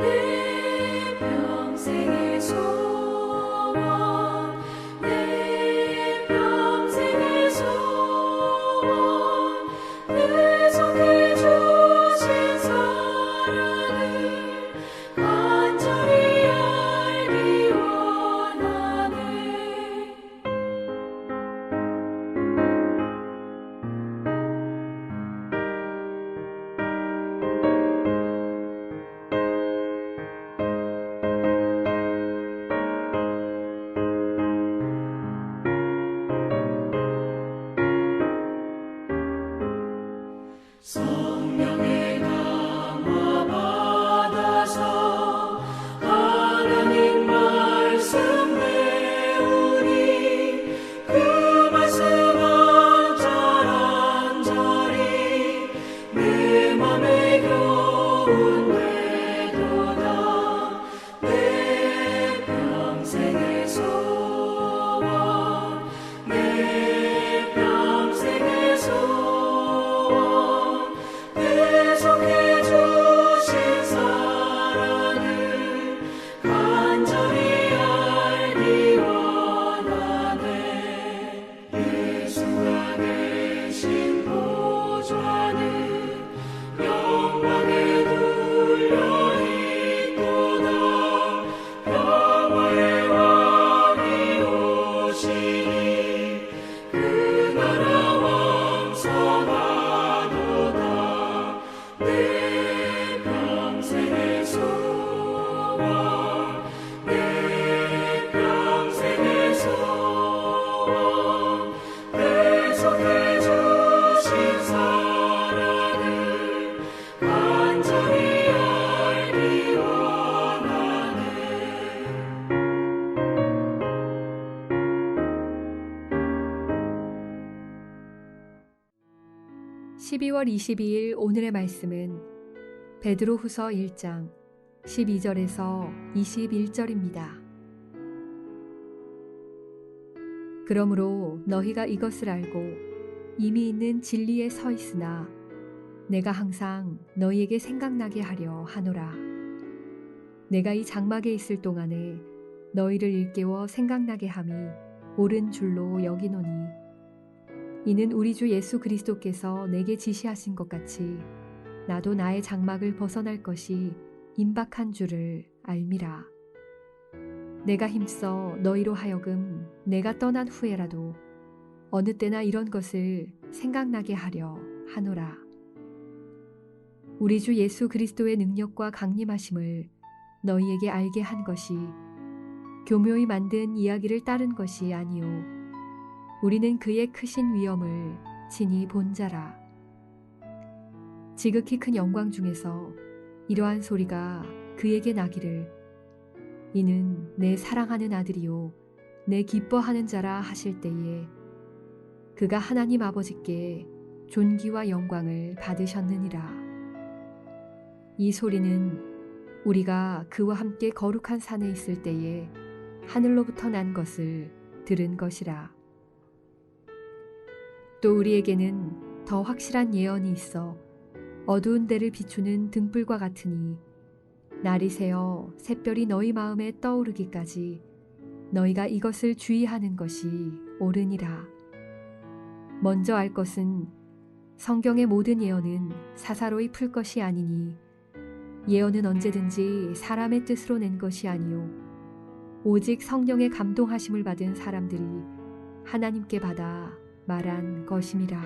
Hey. 12월 22일 오늘의 말씀은 베드로 후서 1장 12절에서 21절입니다. 그러므로 너희가 이것을 알고 이미 있는 진리에 서 있으나 내가 항상 너희에게 생각나게 하려 하노라. 내가 이 장막에 있을 동안에 너희를 일깨워 생각나게 함이 옳은 줄로 여기노니 이는 우리 주 예수 그리스도께서 내게 지시하신 것 같이 나도 나의 장막을 벗어날 것이 임박한 줄을 알미라. 내가 힘써 너희로 하여금 내가 떠난 후에라도 어느 때나 이런 것을 생각나게 하려 하노라. 우리 주 예수 그리스도의 능력과 강림하심을 너희에게 알게 한 것이 교묘히 만든 이야기를 따른 것이 아니요 우리는 그의 크신 위엄을 친히 본 자라. 지극히 큰 영광 중에서 이러한 소리가 그에게 나기를 이는 내 사랑하는 아들이요 내 기뻐하는 자라 하실 때에 그가 하나님 아버지께 존귀와 영광을 받으셨느니라. 이 소리는 우리가 그와 함께 거룩한 산에 있을 때에 하늘로부터 난 것을 들은 것이라. 또 우리에게는 더 확실한 예언이 있어 어두운 데를 비추는 등불과 같으니 날이 새어 샛별이 너희 마음에 떠오르기까지 너희가 이것을 주의하는 것이 옳으니라. 먼저 알 것은 성경의 모든 예언은 사사로이 풀 것이 아니니 예언은 언제든지 사람의 뜻으로 낸 것이 아니요 오직 성령의 감동하심을 받은 사람들이 하나님께 받아 말한 것임이라.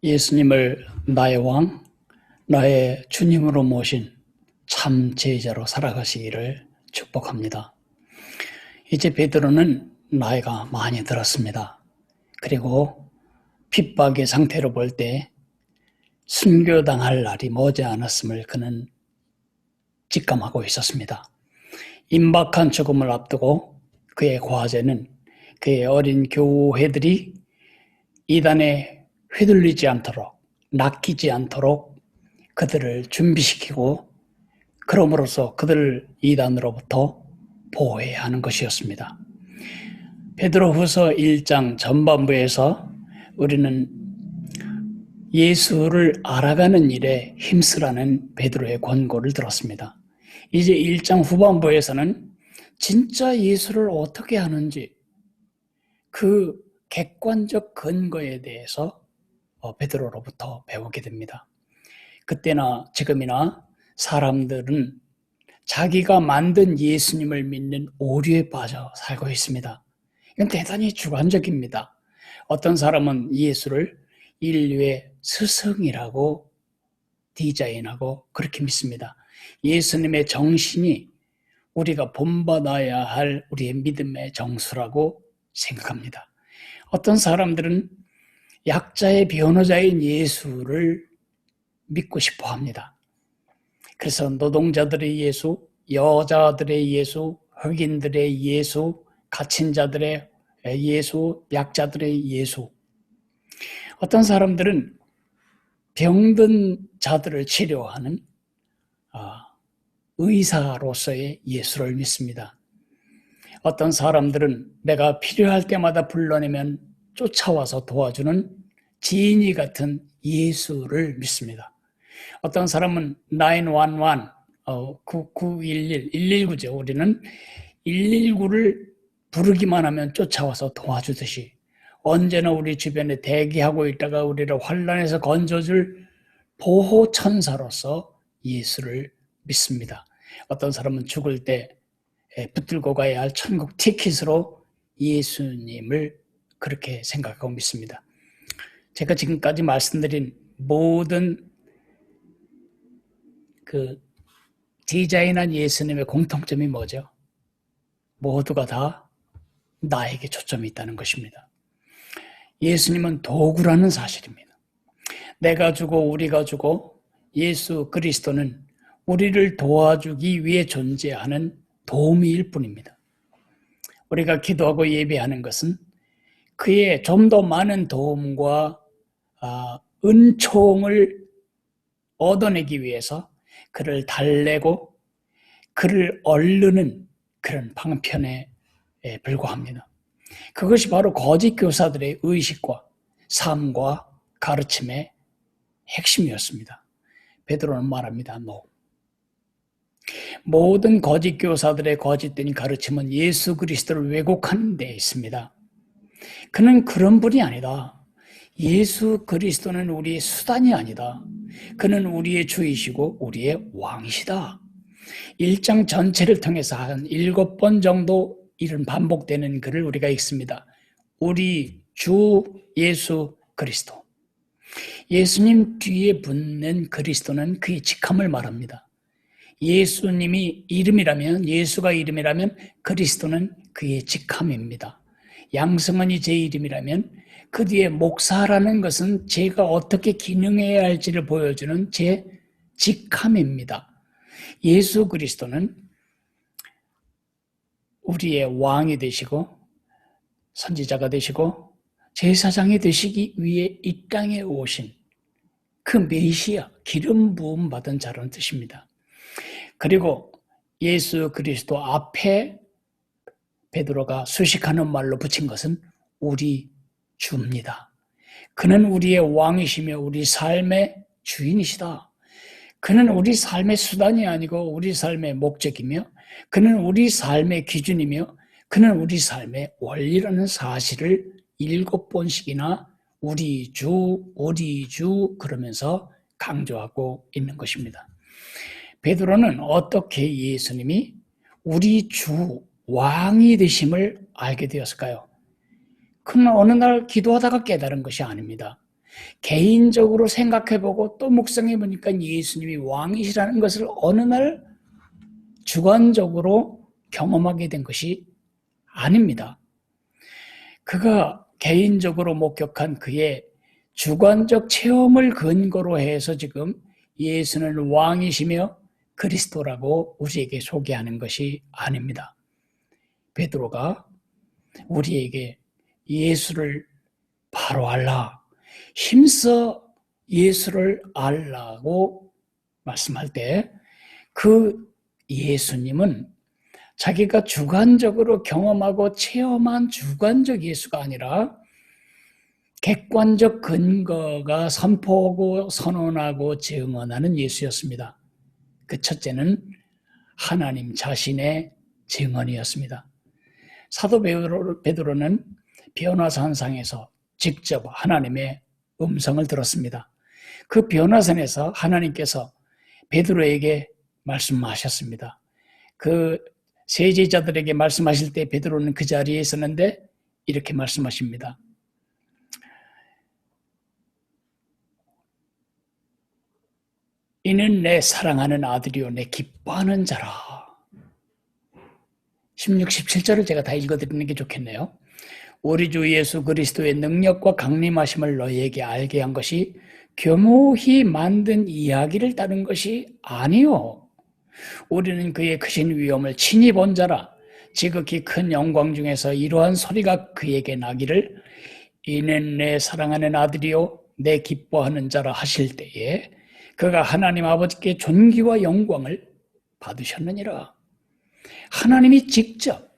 예수님을 나의 왕, 나의 주님으로 모신 참 제자로 살아가시기를 축복합니다. 이제 베드로는 나이가 많이 들었습니다. 그리고 핍박의 상태로 볼 때 순교당할 날이 머지 않았음을 그는 직감하고 있었습니다. 임박한 죽음을 앞두고 그의 과제는 그의 어린 교회들이 이단에 휘둘리지 않도록 낚이지 않도록 그들을 준비시키고 그럼으로써 그들을 이단으로부터 보호해야 하는 것이었습니다. 베드로후서 1장 전반부에서 우리는 예수를 알아가는 일에 힘쓰라는 베드로의 권고를 들었습니다. 이제 1장 후반부에서는 진짜 예수를 어떻게 하는지 그 객관적 근거에 대해서 어, 베드로로부터 배우게 됩니다. 그때나 지금이나 사람들은 자기가 만든 예수님을 믿는 오류에 빠져 살고 있습니다. 이건 대단히 주관적입니다. 어떤 사람은 예수를 인류의 스승이라고 디자인하고 그렇게 믿습니다. 예수님의 정신이 우리가 본받아야 할 우리의 믿음의 정수라고 생각합니다. 어떤 사람들은 약자의 변호자인 예수를 믿고 싶어 합니다. 그래서 노동자들의 예수, 여자들의 예수, 흑인들의 예수, 갇힌 자들의 예수, 약자들의 예수. 어떤 사람들은 병든 자들을 치료하는 아, 의사로서의 예수를 믿습니다. 어떤 사람들은 내가 필요할 때마다 불러내면 쫓아와서 도와주는 지인이 같은 예수를 믿습니다. 어떤 사람은 911, 어, 9911, 119죠. 우리는 119를 부르기만 하면 쫓아와서 도와주듯이 언제나 우리 주변에 대기하고 있다가 우리를 환란에서 건져줄 보호 천사로서 예수를 믿습니다. 어떤 사람은 죽을 때 붙들고 가야 할 천국 티켓으로 예수님을 그렇게 생각하고 믿습니다. 제가 지금까지 말씀드린 모든 그 디자인한 예수님의 공통점이 뭐죠? 모두가 다 나에게 초점이 있다는 것입니다. 예수님은 도구라는 사실입니다. 내가 주고 우리가 주고 예수 그리스도는 우리를 도와주기 위해 존재하는 도우미일 뿐입니다. 우리가 기도하고 예배하는 것은 그의 좀 더 많은 도움과 아, 은총을 얻어내기 위해서 그를 달래고 그를 얼르는 그런 방편에 불과합니다. 그것이 바로 거짓 교사들의 의식과 삶과 가르침의 핵심이었습니다. 베드로는 말합니다. No. 모든 거짓 교사들의 거짓된 가르침은 예수 그리스도를 왜곡하는 데 있습니다. 그는 그런 분이 아니다. 예수 그리스도는 우리의 수단이 아니다. 그는 우리의 주이시고 우리의 왕이시다. 1장 전체를 통해서 한 일곱 번 정도 이런 반복되는 글을 우리가 읽습니다. 우리 주 예수 그리스도. 예수님 뒤에 붙는 그리스도는 그의 직함을 말합니다. 예수님이 이름이라면, 예수가 이름이라면 그리스도는 그의 직함입니다. 양성은이 제 이름이라면 그 뒤에 목사라는 것은 제가 어떻게 기능해야 할지를 보여주는 제 직함입니다. 예수 그리스도는 우리의 왕이 되시고 선지자가 되시고 제사장이 되시기 위해 이 땅에 오신 그 메시아 기름 부음 받은 자라는 뜻입니다. 그리고 예수 그리스도 앞에 베드로가 수식하는 말로 붙인 것은 우리 주입니다. 그는 우리의 왕이시며 우리 삶의 주인이시다. 그는 우리 삶의 수단이 아니고 우리 삶의 목적이며 그는 우리 삶의 기준이며 그는 우리 삶의 원리라는 사실을 일곱 번씩이나 우리 주, 우리 주 그러면서 강조하고 있는 것입니다. 베드로는 어떻게 예수님이 우리 주 왕이 되심을 알게 되었을까요? 그는 어느 날 기도하다가 깨달은 것이 아닙니다. 개인적으로 생각해보고 또 묵상해보니까 예수님이 왕이시라는 것을 어느 날 주관적으로 경험하게 된 것이 아닙니다. 그가 개인적으로 목격한 그의 주관적 체험을 근거로 해서 지금 예수는 왕이시며 그리스도라고 우리에게 소개하는 것이 아닙니다. 베드로가 우리에게 예수를 바로 알라, 힘써 예수를 알라고 말씀할 때 그 예수님은 자기가 주관적으로 경험하고 체험한 주관적 예수가 아니라 객관적 근거가 선포하고 선언하고 증언하는 예수였습니다. 그 첫째는 하나님 자신의 증언이었습니다. 사도 베드로는 변화산상에서 직접 하나님의 음성을 들었습니다. 그 변화산에서 하나님께서 베드로에게 말씀하셨습니다. 그 세제자들에게 말씀하실 때 베드로는 그 자리에 있었는데 이렇게 말씀하십니다. 이는 내 사랑하는 아들이요 내 기뻐하는 자라. 16, 17절을 제가 다 읽어드리는 게 좋겠네요. 우리 주 예수 그리스도의 능력과 강림하심을 너희에게 알게 한 것이 교묘히 만든 이야기를 따른 것이 아니요. 우리는 그의 크신 위엄을 친히 본 자라 지극히 큰 영광 중에서 이러한 소리가 그에게 나기를 이는 내 사랑하는 아들이요 내 기뻐하는 자라 하실 때에 그가 하나님 아버지께 존귀와 영광을 받으셨느니라. 하나님이 직접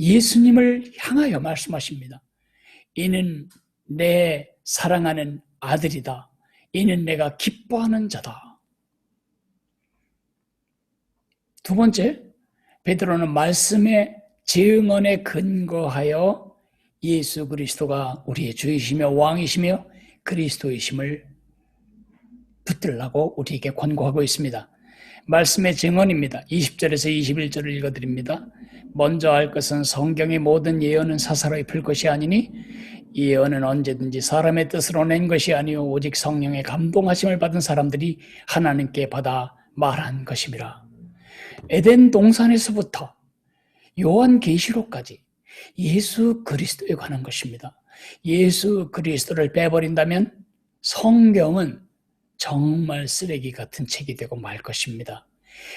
예수님을 향하여 말씀하십니다. 이는 내 사랑하는 아들이다. 이는 내가 기뻐하는 자다. 두 번째, 베드로는 말씀의 증언에 근거하여 예수 그리스도가 우리의 주이시며 왕이시며 그리스도이심을 붙들라고 우리에게 권고하고 있습니다. 말씀의 증언입니다. 20절에서 21절을 읽어드립니다. 먼저 알 것은 성경의 모든 예언은 사사로이 풀 것이 아니니 예언은 언제든지 사람의 뜻으로 낸 것이 아니요 오직 성령의 감동하심을 받은 사람들이 하나님께 받아 말한 것임이라. 에덴 동산에서부터 요한 계시록까지 예수 그리스도에 관한 것입니다. 예수 그리스도를 빼버린다면 성경은 정말 쓰레기 같은 책이 되고 말 것입니다.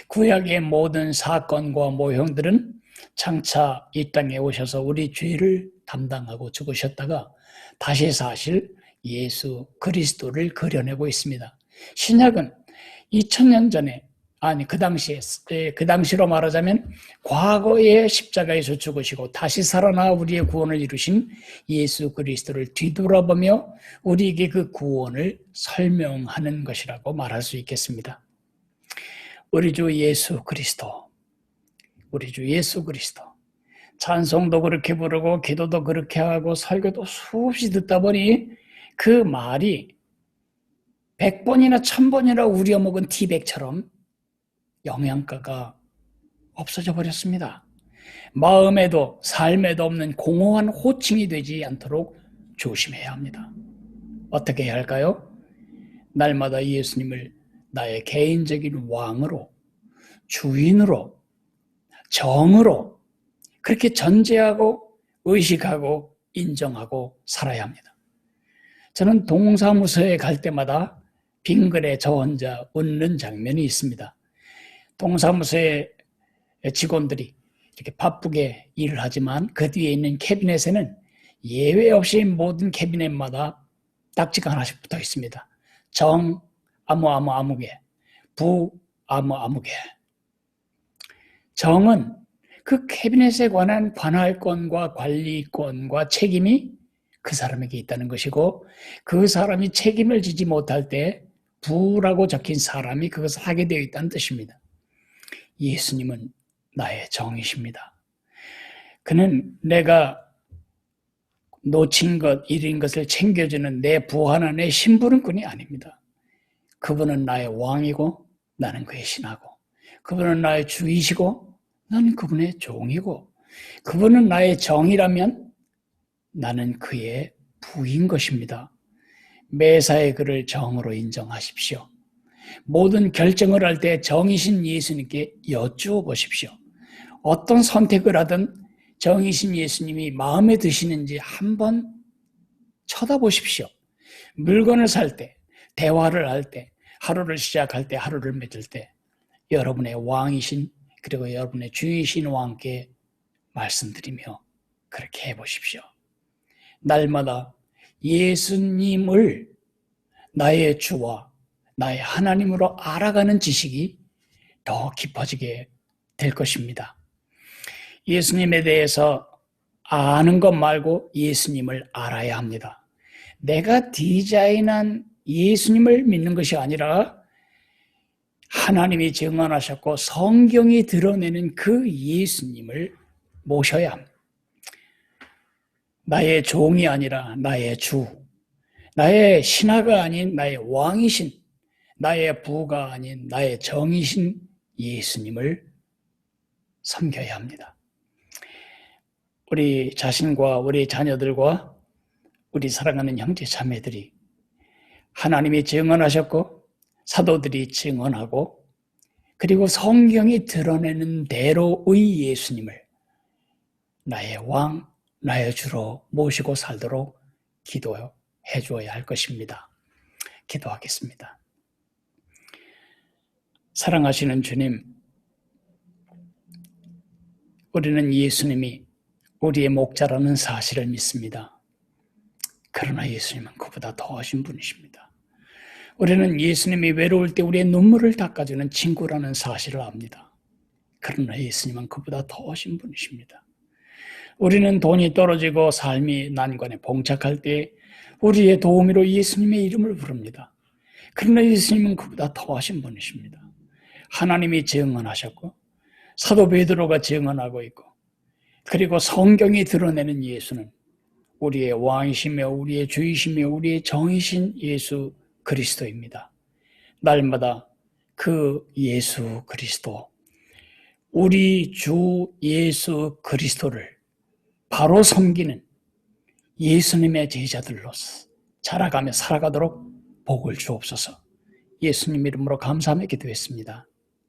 구약의 모든 사건과 모형들은 장차 이 땅에 오셔서 우리 죄를 담당하고 죽으셨다가 다시 사실 예수 그리스도를 그려내고 있습니다. 신약은 2000년 전에 아니 그 당시에 그 당시로 말하자면 과거에 십자가에서 죽으시고 다시 살아나 우리의 구원을 이루신 예수 그리스도를 뒤돌아보며 우리에게 그 구원을 설명하는 것이라고 말할 수 있겠습니다. 우리 주 예수 그리스도 우리 주 예수 그리스도 찬송도 그렇게 부르고 기도도 그렇게 하고 설교도 수없이 듣다 보니 그 말이 100번이나 1000번이나 우려먹은 티백처럼 영양가가 없어져 버렸습니다. 마음에도 삶에도 없는 공허한 호칭이 되지 않도록 조심해야 합니다. 어떻게 해야 할까요? 날마다 예수님을 나의 개인적인 왕으로, 주인으로, 정으로 그렇게 전제하고 의식하고 인정하고 살아야 합니다. 저는 동사무소에 갈 때마다 빙글에 저 혼자 웃는 장면이 있습니다. 동사무소의 직원들이 이렇게 바쁘게 일을 하지만 그 뒤에 있는 캐비넷에는 예외 없이 모든 캐비넷마다 딱지가 하나씩 붙어 있습니다. 정 아무 아무 아무개, 부 아무 아무개. 정은 그 캐비넷에 관한 관할권과 관리권과 책임이 그 사람에게 있다는 것이고 그 사람이 책임을 지지 못할 때 부라고 적힌 사람이 그것을 하게 되어 있다는 뜻입니다. 예수님은 나의 정이십니다. 그는 내가 놓친 것, 잃은 것을 챙겨주는 내 부하나 내 심부름꾼이 아닙니다. 그분은 나의 왕이고 나는 그의 신하고 그분은 나의 주이시고 나는 그분의 종이고 그분은 나의 정이라면 나는 그의 부인 것입니다. 매사에 그를 정으로 인정하십시오. 모든 결정을 할 때 정이신 예수님께 여쭈어 보십시오. 어떤 선택을 하든 정이신 예수님이 마음에 드시는지 한번 쳐다보십시오. 물건을 살 때, 대화를 할 때, 하루를 시작할 때, 하루를 맺을 때, 여러분의 왕이신 그리고 여러분의 주이신 왕께 말씀드리며 그렇게 해보십시오. 날마다 예수님을 나의 주와 나의 하나님으로 알아가는 지식이 더 깊어지게 될 것입니다. 예수님에 대해서 아는 것 말고 예수님을 알아야 합니다. 내가 디자인한 예수님을 믿는 것이 아니라 하나님이 증언하셨고 성경이 드러내는 그 예수님을 모셔야 합니다. 나의 종이 아니라 나의 주, 나의 신하가 아닌 나의 왕이신 나의 부가 아닌 나의 정이신 예수님을 섬겨야 합니다. 우리 자신과 우리 자녀들과 우리 사랑하는 형제 자매들이 하나님이 증언하셨고 사도들이 증언하고 그리고 성경이 드러내는 대로의 예수님을 나의 왕, 나의 주로 모시고 살도록 기도해 주어야 할 것입니다. 기도하겠습니다. 사랑하시는 주님, 우리는 예수님이 우리의 목자라는 사실을 믿습니다. 그러나 예수님은 그보다 더하신 분이십니다. 우리는 예수님이 외로울 때 우리의 눈물을 닦아주는 친구라는 사실을 압니다. 그러나 예수님은 그보다 더하신 분이십니다. 우리는 돈이 떨어지고 삶이 난관에 봉착할 때 우리의 도우미로 예수님의 이름을 부릅니다. 그러나 예수님은 그보다 더하신 분이십니다. 하나님이 증언하셨고 사도 베드로가 증언하고 있고 그리고 성경이 드러내는 예수는 우리의 왕이시며 우리의 주이시며 우리의 정이신 예수 그리스도입니다. 날마다 그 예수 그리스도 우리 주 예수 그리스도를 바로 섬기는 예수님의 제자들로서 자라가며 살아가도록 복을 주옵소서. 예수님 이름으로 감사하며 기도했습니다.